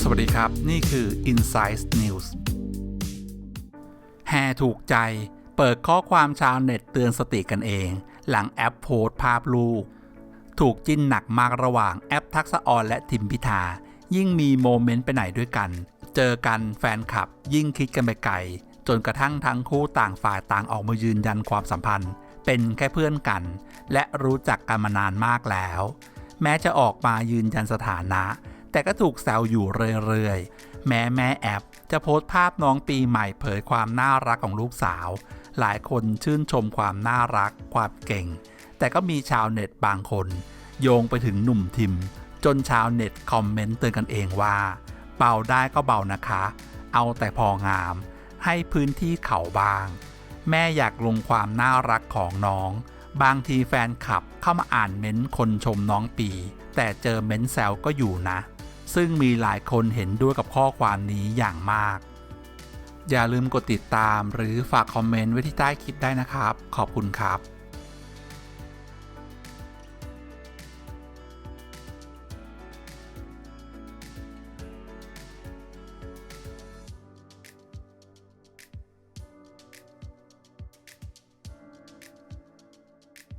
สวัสดีครับ นี่คือ Insight News แฮถูกใจเปิดข้อความชาวเน็ตเตือนสติกันเอง หลังแอปโพสภาพลูก ถูกจิ้นหนักมากระหว่างแอปทักษะออนและทิมพิธา ยิ่งมีโมเมนต์ไปไหนด้วยกัน เจอกันแฟนคลับยิ่งคิดกันไปไกล จนกระทั่งทั้งคู่ต่างฝ่ายต่างออกมายืนยันความสัมพันธ์ เป็นแค่เพื่อนกัน และรู้จักกันมานานมากแล้ว แม้จะออกมายืนยันสถานะ แต่ก็ถูกแซวอยู่เรื่อยๆ แม้แม่แอปจะโพสต์ภาพน้องปีใหม่เผยความน่ารักของลูกสาว หลายคนชื่นชมความน่ารักความเก่ง แต่ก็มีชาวเน็ตบางคน โยงไปถึงหนุ่มทิม จนชาวเน็ตคอมเมนต์เตือนกันเองว่าเบาได้ก็เบานะคะ เอาแต่พองาม ให้พื้นที่เขาบาง แม่อยากลงความน่ารักของน้อง บางทีแฟนคลับเข้ามาอ่านเม้นคนชมน้องปี แต่เจอเม้นแซวก็อยู่นะ ซึ่งมีหลายคนเห็นด้วยกับข้อความนี้อย่างมาก อย่าลืมกดติดตามหรือฝากคอมเมนต์ไว้ที่ใต้คลิปได้นะครับ ขอบคุณครับ